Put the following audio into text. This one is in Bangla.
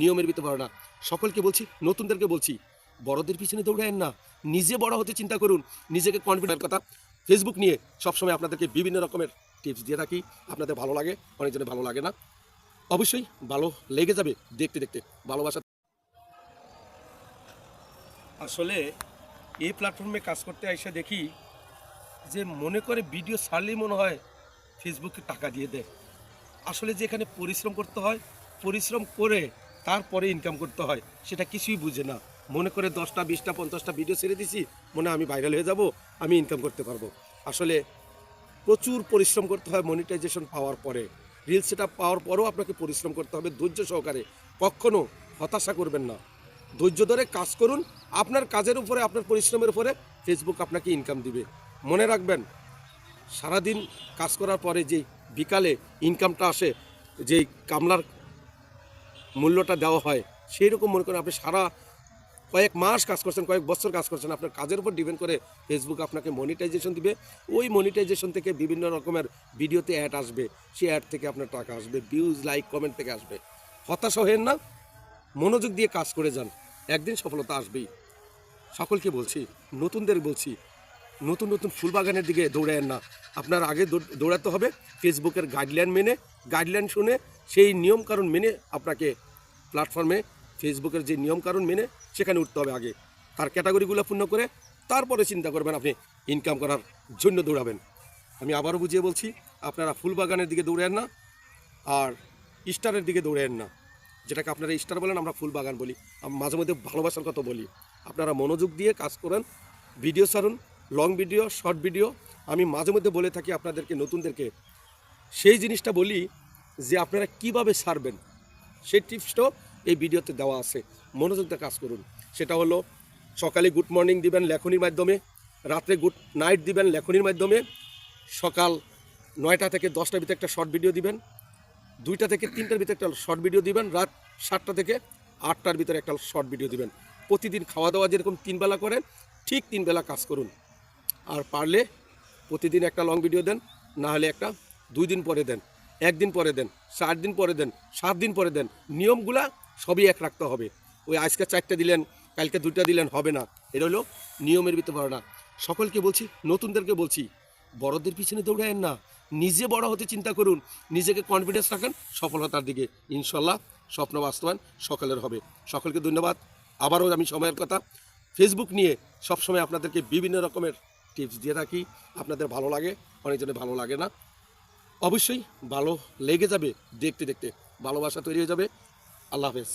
নিয়মের ভিতরে না সকলকে বলছি, নতুনদেরকে বলছি, বড়দের পিছনে দৌড়ায়েন না। নিজে বড় হতে চিন্তা করুন, নিজেকে কনফিডেন্ট কথা। ফেসবুক নিয়ে সবসময় আপনাদেরকে বিভিন্ন রকমের টিপস দিয়ে থাকি। আপনাদের ভালো লাগে, অনেকজনের ভালো লাগে না। অবশ্যই ভালো লেগে যাবে দেখতে দেখতে, ভালোবাসা। আসলে এই প্ল্যাটফর্মে কাজ করতে এসে দেখি যে মনে করে ভিডিও ছাড়লেই মনে হয় ফেসবুকে টাকা দিয়ে দেয়। আসলে যে এখানে পরিশ্রম করতে হয়, পরিশ্রম করে তারপরে ইনকাম করতে হয়, সেটা কিছুই বুঝে না। মনে করে দশটা, বিশটা, পঞ্চাশটা ভিডিও ছেড়ে দিছি, মনে আমি ভাইরাল হয়ে যাব, আমি ইনকাম করতে পারব। আসলে প্রচুর পরিশ্রম করতে হয় মনিটাইজেশন পাওয়ার পরে। রিলস সেটা পাওয়ার পরেও আপনাকে পরিশ্রম করতে হবে ধৈর্য সহকারে। কখনো হতাশা করবেন না। ধৈর্য ধরে কাজ করুন, আপনার কাজের উপরে, আপনার পরিশ্রমের উপরে ফেসবুক আপনাকে ইনকাম দিবে। মনে রাখবেন, সারাদিন কাজ করার পরে যে বিকালে ইনকামটা আসে, যেই কামলার মূল্যটা দেওয়া হয় সেই রকম মনে করেন আপনি সারা কয়েক মাস কাজ করছেন, কয়েক বছর কাজ করছেন, আপনার কাজের উপর ডিপেন্ড করে ফেসবুক আপনাকে মনিটাইজেশন দিবে। ওই মনিটাইজেশন থেকে বিভিন্ন রকমের ভিডিওতে অ্যাড আসবে, সেই অ্যাড থেকে আপনার টাকা আসবে ভিউজ লাইক কমেন্ট থেকে আসবে। হতাশ হয়েন না, মনোযোগ দিয়ে কাজ করে যান, একদিন সফলতা আসবেই। সকলকে বলছি, নতুনদের বলছি, নতুন নতুন ফুলবাগানের দিকে দৌড়ায়েন না। আপনার আগে দৌড়াতে হবে ফেসবুকের গাইডলাইন মেনে গাইডলাইন শুনে, সেই নিয়মকানুন মেনে আপনাকে প্ল্যাটফর্মে ফেসবুকের যে নিয়মকানুন মেনে সেখানে উঠতে হবে আগে। তার ক্যাটাগরিগুলো পূর্ণ করে তারপরে চিন্তা করবেন আপনি ইনকাম করার জন্য দৌড়াবেন। আমি আবারও বুঝিয়ে বলছি, আপনারা ফুলবাগানের দিকে দৌড়েন না আর স্টারের দিকে দৌড়েন না। যেটাকে আপনারা স্টার বলেন, আমরা ফুলবাগান বলি। মাঝে মধ্যে ভালোবাসার কথা বলি। আপনারা মনোযোগ দিয়ে কাজ করেন, ভিডিও ছাড়ুন লং ভিডিও শর্ট ভিডিও আমি মাঝে মধ্যে বলে থাকি আপনাদেরকে, নতুনদেরকে। সেই জিনিসটা বলি যে আপনারা কীভাবে ছাড়বেন? সেই টিপসটাও এই ভিডিওতে দেওয়া আছে। মনোযোগটা কাজ করুন। সেটা হলো, সকালে গুড মর্নিং দিবেন লেখনির মাধ্যমে, রাত্রে গুড নাইট দিবেন লেখনির মাধ্যমে, সকাল নয়টা থেকে দশটার ভিতরে একটা শর্ট ভিডিও দিবেন, দুইটা থেকে তিনটার ভিতরে একটা শর্ট ভিডিও দিবেন, রাত সাতটা থেকে আটটার ভিতরে একটা শর্ট ভিডিও দিবেন। প্রতিদিন খাওয়া দাওয়া যেরকম তিনবেলা করেন, ঠিক তিনবেলা কাজ করুন। আর পারলে প্রতিদিন একটা লং ভিডিও দেন, না হলে একটা দুই দিন পরে দেন, একদিন পরে দেন। চার দিন পরে দেন, সাত দিন পরে দেন। নিয়মগুলা সবই এক রাখতে হবে। ওই আজকে চারটে দিলেন, কালকে দুইটা দিলেন, হবে না। এটা হলো নিয়মের ভিতরে পারে না সকলকে বলছি, নতুনদেরকে বলছি, বড়দের পিছনে দৌড়ায়েন না। নিজে বড় হতে চিন্তা করুন, নিজেকে কনফিডেন্স রাখেন, সফলতার দিকে। ইনশাল্লাহ স্বপ্ন বাস্তবায়ন সকলের হবে। সকলকে ধন্যবাদ। আবারও আমি সময়ের কথা ফেসবুক নিয়ে সবসময় আপনাদেরকে বিভিন্ন রকমের টিপস দিয়ে থাকি। আপনাদের ভালো লাগে, অনেকজনের ভালো লাগে না। অবশ্যই ভালো লেগে যাবে দেখতে দেখতে। ভালোবাসা তৈরি হয়ে যাবে। আল্লাহ হাফেজ।